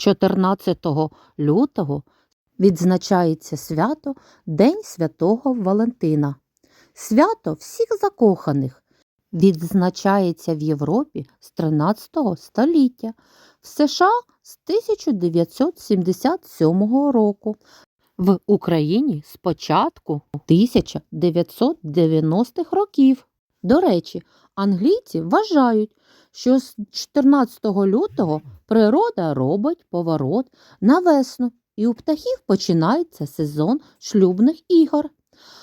14 лютого відзначається свято День Святого Валентина. Свято всіх закоханих відзначається в Європі з 13 століття, в США з 1977 року, в Україні з початку 1990-х років. До речі, англійці вважають, що з 14 лютого природа робить поворот на весну, і у птахів починається сезон шлюбних ігор.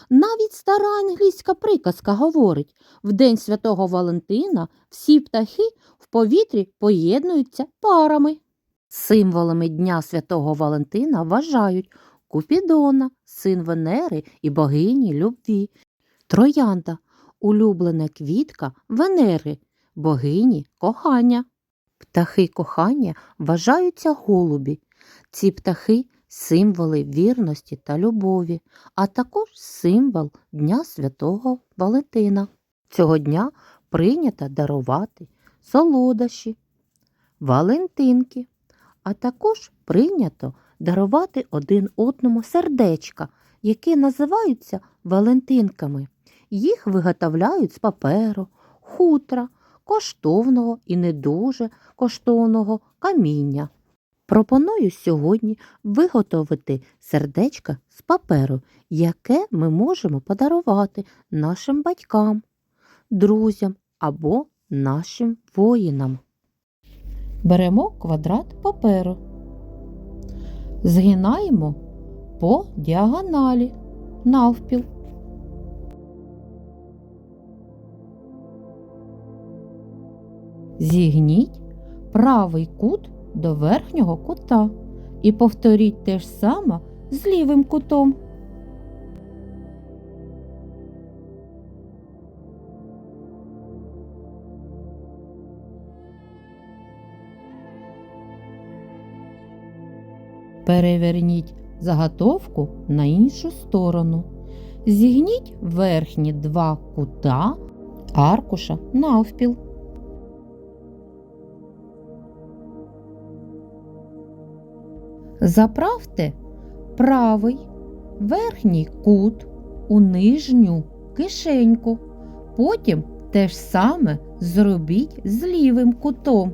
Навіть стара англійська приказка говорить, в День Святого Валентина всі птахи в повітрі поєднуються парами. Символами Дня Святого Валентина вважають Купідона, син Венери і богині любві, Троянда, улюблена квітка Венери, богині кохання. Птахи кохання вважаються голубі. Ці птахи символи вірності та любові, а також символ Дня Святого Валентина. Цього дня прийнято дарувати солодощі, валентинки, а також прийнято дарувати один одному сердечка, які називаються валентинками. Їх виготовляють з паперу, хутра, коштовного і не дуже коштовного каміння. Пропоную сьогодні виготовити сердечко з паперу, яке ми можемо подарувати нашим батькам, друзям або нашим воїнам. Беремо квадрат паперу, згинаємо по діагоналі навпіл. Зігніть правий кут до верхнього кута і повторіть те ж саме з лівим кутом. Переверніть заготовку на іншу сторону. Зігніть верхні два кута аркуша навпіл. Заправте правий верхній кут у нижню кишеньку. Потім те ж саме зробіть з лівим кутом.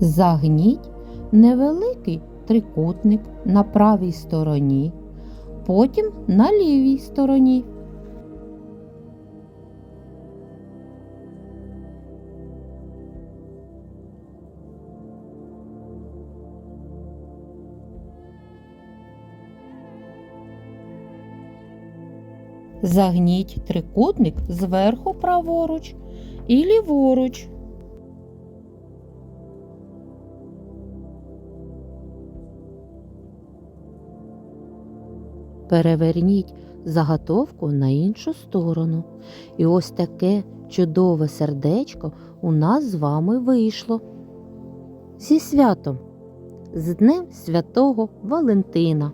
Загніть невеликий трикутник на правій стороні, потім на лівій стороні. Загніть трикутник зверху праворуч і ліворуч. Переверніть заготовку на іншу сторону. І ось таке чудове сердечко у нас з вами вийшло. Зі святом, з Днем Святого Валентина.